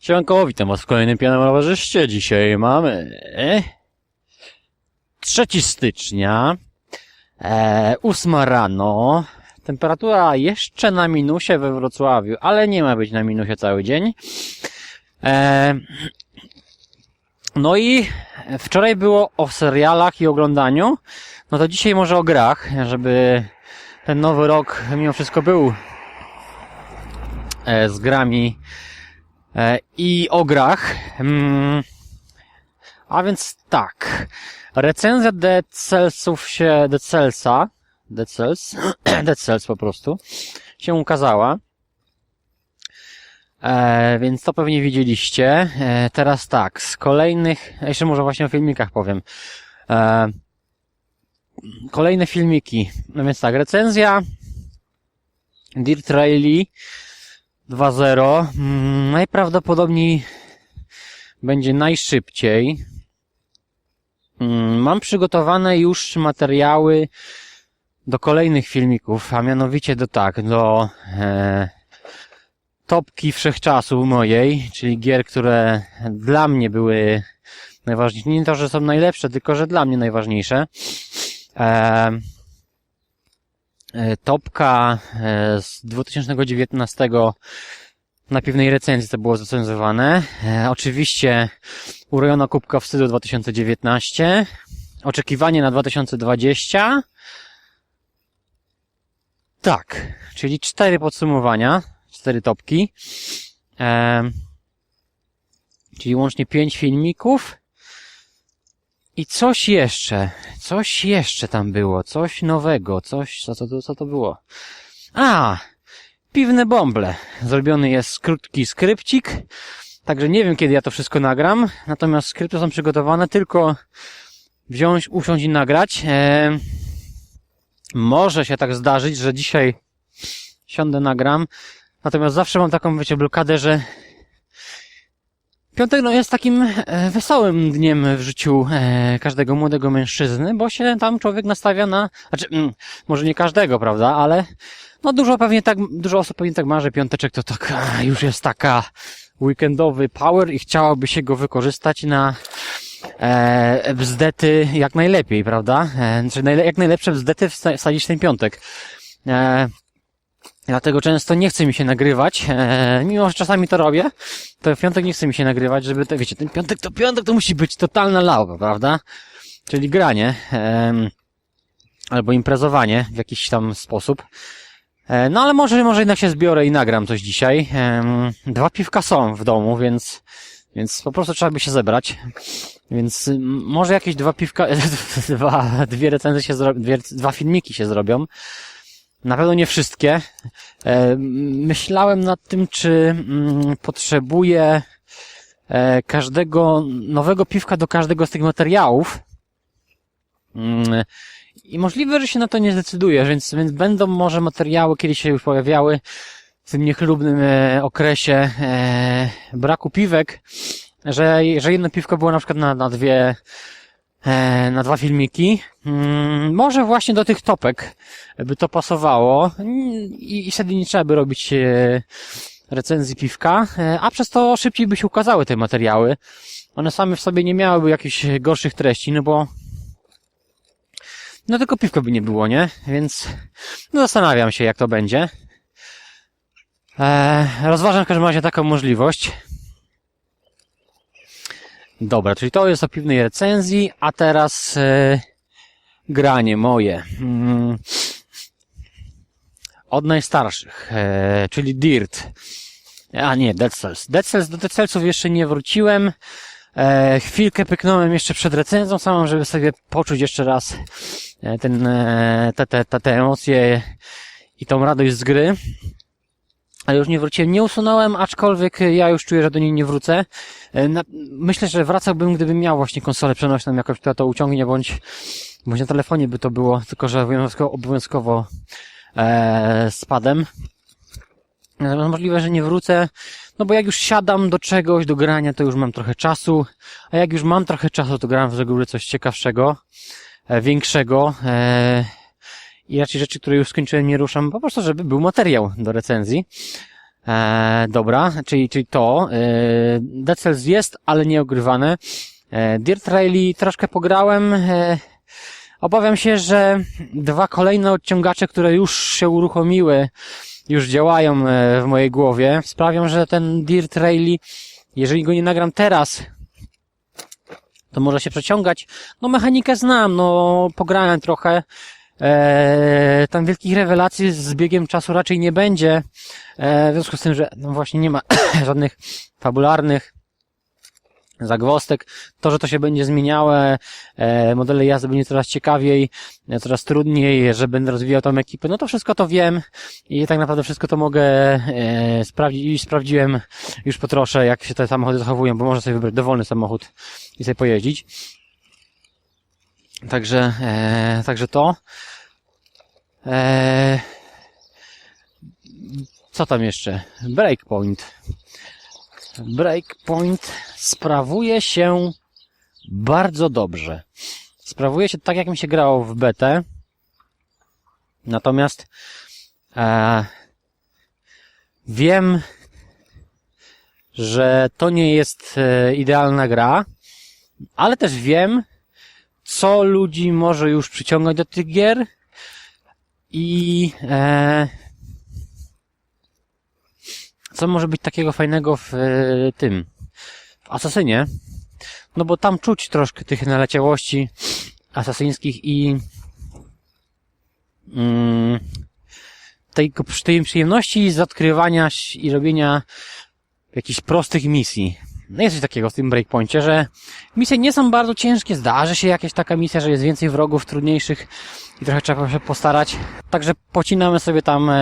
Siemanko, witam was w kolejnym pianem rowerzyście. Dzisiaj mamy 3 stycznia, e, 8 rano. Temperatura jeszcze na minusie we Wrocławiu, ale nie ma być na minusie cały dzień. E, no i wczoraj było o serialach i oglądaniu. No to dzisiaj może o grach, żeby ten nowy rok mimo wszystko był e, z grami e, i o grach. Mm, a więc tak. Recenzja Dead Cellsów się, Cells, Dead Cells po prostu, się ukazała. E, więc to pewnie widzieliście. E, teraz tak, z kolejnych, jeszcze może właśnie o filmikach powiem. E, kolejne filmiki. No więc tak, recenzja Dirt Rally 2.0 mm, najprawdopodobniej będzie najszybciej. Mm, Mam przygotowane już materiały do kolejnych filmików, a mianowicie do tak, do e, topki wszechczasu mojej, czyli gier, które dla mnie były najważniejsze. Nie to, że są najlepsze, tylko że dla mnie najważniejsze. E, topka e, z 2019 na pewnej recenzji to było zacenzowane. E, oczywiście urojona kubka wstydu 2019. Oczekiwanie na 2020. Tak, czyli cztery podsumowania, cztery topki. E, czyli łącznie pięć filmików. I coś jeszcze, coś jeszcze tam było, coś nowego, coś, co to, co to było? A, piwne bąble. Zrobiony jest krótki skrypcik, także nie wiem kiedy ja to wszystko nagram, natomiast skrypty są przygotowane, tylko wziąć, usiąść i nagrać. E, może się tak zdarzyć, że dzisiaj siądę, nagram, natomiast zawsze mam taką, wiecie, blokadę, że Piątek no, jest takim e, wesołym dniem w życiu e, każdego młodego mężczyzny, bo się tam człowiek nastawia na, znaczy, mm, może nie każdego, prawda, ale no dużo pewnie tak, dużo osób pewnie tak ma, że piąteczek to tak już jest taka weekendowy power i chciałoby się go wykorzystać na e, bzdety jak najlepiej, prawda? E, znaczy jak najlepsze bzdety wsadzić w ten piątek. E, Dlatego często nie chce mi się nagrywać, e, mimo że czasami to robię, to w piątek nie chce mi się nagrywać, żeby to, wiecie, ten piątek to piątek to musi być totalna lauka, prawda? Czyli granie, albo imprezowanie w jakiś tam sposób. E, no ale może, może jednak się zbiorę i nagram coś dzisiaj. Dwa piwka są w domu, więc, więc po prostu trzeba by się zebrać. Więc może jakieś dwa piwka, dwa, dwie recenzje się zrobią, dwie, dwa filmiki się zrobią. Na pewno nie wszystkie. E, Myślałem nad tym, czy mm, potrzebuję e, każdego nowego piwka do każdego z tych materiałów. Mm, I możliwe, że się na to nie zdecyduję, więc, więc będą może materiały, kiedy się już pojawiały w tym niechlubnym e, okresie braku piwek, że, że jedno piwko było na przykład na, na dwie na dwa filmiki. Mm, może właśnie do tych topek by to pasowało i, wtedy nie trzeba by robić e, recenzji piwka, e, a przez to szybciej by się ukazały te materiały. One same w sobie nie miałyby jakichś gorszych treści, no bo no tylko piwko by nie było, nie? Więc no zastanawiam się, jak to będzie. E, rozważam w każdym razie taką możliwość. Dobra, czyli to jest o piwnej recenzji, a teraz e, granie moje. Mm. Od najstarszych, e, czyli Dirt. A nie, Dead Cells. Dead Cells, do Dead Cellsów jeszcze nie wróciłem. E, chwilkę pyknąłem jeszcze przed recenzją samą, żeby sobie poczuć jeszcze raz e, ten, e, te, te, te, te emocje i tą radość z gry. Ale już nie wróciłem, nie usunąłem, aczkolwiek ja już czuję, że do niej nie wrócę. E, myślę, że wracałbym, gdybym miał właśnie konsolę przenośną, jakoś która to uciągnie, bądź, bądź na telefonie by to było, tylko że obowiązkowo, obowiązkowo e, z padem. Natomiast możliwe, że nie wrócę, no bo jak już siadam do czegoś, do grania, to już mam trochę czasu, a jak już mam trochę czasu, to gram w reguły coś ciekawszego, e, większego, e, i raczej rzeczy, które już skończyłem, nie ruszam, po prostu, żeby był materiał do recenzji. E, dobra, czyli, czyli to. E, Dead Cells jest, ale nie ogrywane. E, Dirt Rally troszkę pograłem. E, obawiam się, że dwa kolejne odciągacze, które już się uruchomiły, już działają e, w mojej głowie, sprawią, że ten Dirt Rally, jeżeli go nie nagram teraz, to może się przeciągać. No mechanikę znam, no pograłem trochę. Eee, tam wielkich rewelacji z biegiem czasu raczej nie będzie. Eee, w związku z tym, że no właśnie nie ma żadnych fabularnych zagwostek. To, że to się będzie zmieniało, e, modele jazdy będzie coraz ciekawiej, e, coraz trudniej, że będę rozwijał tą ekipę, no to wszystko to wiem i tak naprawdę wszystko to mogę e, sprawdzić i sprawdziłem już po trosze, jak się te samochody zachowują, bo można sobie wybrać dowolny samochód i sobie pojeździć. Także, e, także to. E, co tam jeszcze? Breakpoint. Breakpoint sprawuje się bardzo dobrze. Sprawuje się tak, jak mi się grało w betę. Natomiast e, wiem, że to nie jest e, idealna gra, ale też wiem, co ludzi może już przyciągać do tych gier i e, co może być takiego fajnego w e, tym, w Asasynie, no bo tam czuć troszkę tych naleciałości asasyńskich i mm, tej, tej przyjemności z odkrywania i robienia jakichś prostych misji. No jest coś takiego w tym breakpoincie, że misje nie są bardzo ciężkie, zdarzy się jakaś taka misja, że jest więcej wrogów trudniejszych i trochę trzeba się postarać. Także pocinamy sobie tam e,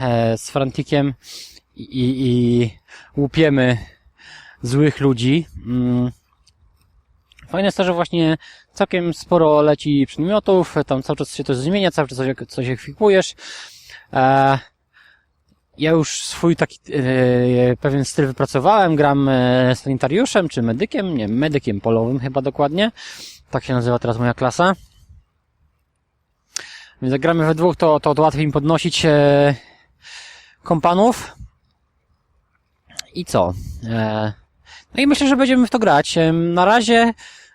e, z Frantikiem i, i, i łupiemy złych ludzi. Mm. Fajne jest to, że właśnie całkiem sporo leci przedmiotów, tam cały czas się to zmienia, cały czas coś, coś ekwipujesz. E, ja już swój taki e, pewien styl wypracowałem, gram e, sanitariuszem czy medykiem, nie, medykiem polowym chyba dokładnie. Tak się nazywa teraz moja klasa. Więc jak gramy we dwóch, to, to, łatwiej mi podnosić e, kompanów. I co? E, no i myślę, że będziemy w to grać. E, Na razie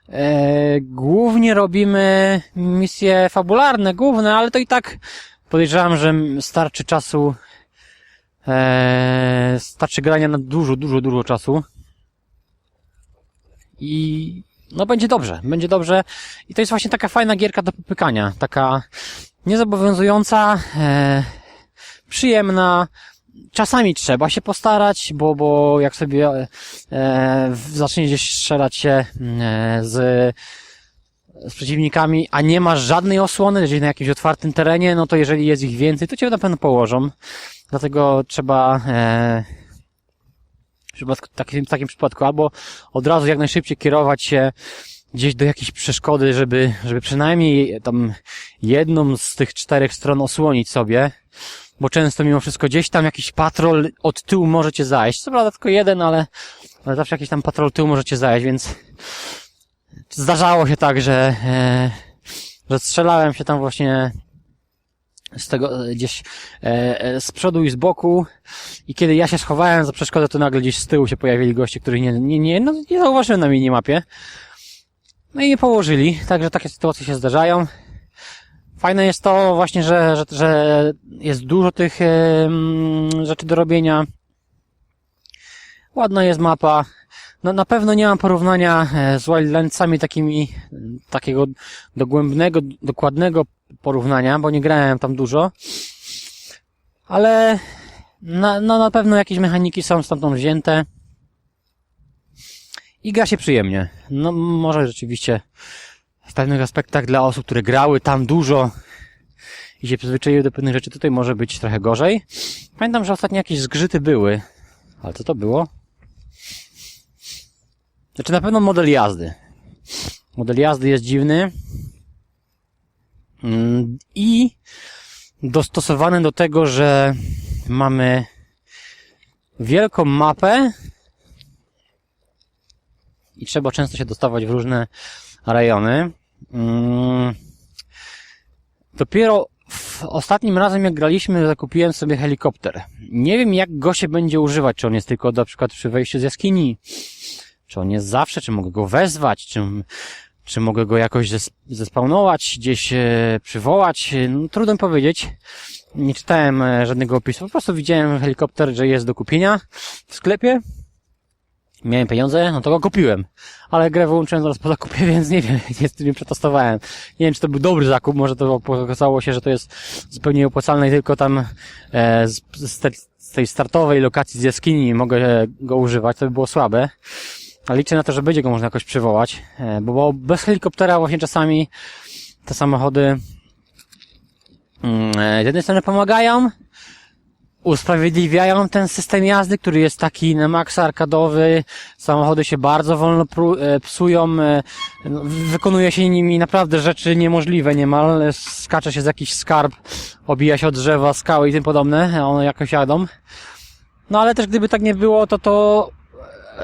e, głównie robimy misje fabularne, główne, ale to i tak podejrzewam, że starczy czasu e, starczy grania na dużo, dużo, dużo czasu. I no będzie dobrze, będzie dobrze. I to jest właśnie taka fajna gierka do popykania. Taka niezobowiązująca, e, przyjemna. Czasami trzeba się postarać, bo, bo jak sobie e, zacznie gdzieś strzelać się e, z, z przeciwnikami, a nie masz żadnej osłony, jeżeli na jakimś otwartym terenie, no to jeżeli jest ich więcej, to cię na pewno położą. Dlatego trzeba e, w, takim, w takim przypadku albo od razu jak najszybciej kierować się gdzieś do jakiejś przeszkody, żeby, żeby przynajmniej tam jedną z tych czterech stron osłonić sobie, bo często mimo wszystko gdzieś tam jakiś patrol od tyłu możecie zajść. Co prawda tylko jeden, ale, ale zawsze jakiś tam patrol tyłu możecie zajść, więc zdarzało się tak, że, że strzelałem się tam właśnie z tego e, gdzieś e, e, z przodu i z boku i kiedy ja się schowałem za przeszkodę, to nagle gdzieś z tyłu się pojawili goście, których nie, nie, nie, no, nie zauważyłem na minimapie. No i je położyli, także takie sytuacje się zdarzają. Fajne jest to właśnie, że, że, że jest dużo tych e, rzeczy do robienia. Ładna jest mapa. No na pewno nie mam porównania e, z Wildlandsami takimi, takiego dogłębnego, dokładnego porównania, bo nie grałem tam dużo. Ale na, no na pewno jakieś mechaniki są stamtąd wzięte. I gra się przyjemnie. No może rzeczywiście w pewnych aspektach dla osób, które grały tam dużo i się przyzwyczaiły do pewnych rzeczy, tutaj może być trochę gorzej. Pamiętam, że ostatnio jakieś zgrzyty były. Ale co to było? Znaczy na pewno model jazdy. Model jazdy jest dziwny. Mm, I dostosowany do tego, że mamy wielką mapę i trzeba często się dostawać w różne rejony. Mm, dopiero w ostatnim razem jak graliśmy, zakupiłem sobie helikopter. Nie wiem jak go się będzie używać, czy on jest tylko na przykład przy wejściu z jaskini, czy on jest zawsze, czy mogę go wezwać, czy, czy mogę go jakoś zes- zespawnować, gdzieś e, przywołać. No, trudno mi powiedzieć. Nie czytałem e, żadnego opisu, po prostu widziałem helikopter, że jest do kupienia w sklepie. Miałem pieniądze, no to go kupiłem. Ale grę wyłączyłem zaraz po zakupie, więc nie wiem, nie, nie przetestowałem. Nie wiem, czy to był dobry zakup, może to okazało się, że to jest zupełnie nieopłacalne i tylko tam e, z, z, te, z tej startowej lokacji z jaskini mogę go używać, to by było słabe. Liczę na to, że będzie go można jakoś przywołać, e, bo, bez helikoptera właśnie czasami te samochody mm, e, z jednej strony pomagają, usprawiedliwiają ten system jazdy, który jest taki na maksa arkadowy. Samochody się bardzo wolno e, psują, no, wykonuje się nimi naprawdę rzeczy niemożliwe niemal. Skacze się z jakiś skarb, obija się od drzewa, skały i tym podobne, one jakoś jadą. No ale też gdyby tak nie było, to to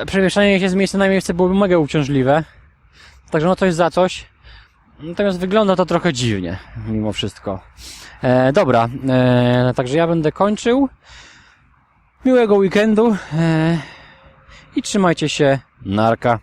przemieszczanie się z miejsca na miejsce byłoby mega uciążliwe. Także no coś za coś. Natomiast wygląda to trochę dziwnie, mimo wszystko. E, dobra, e, także ja będę kończył. Miłego weekendu e, i trzymajcie się. Narka.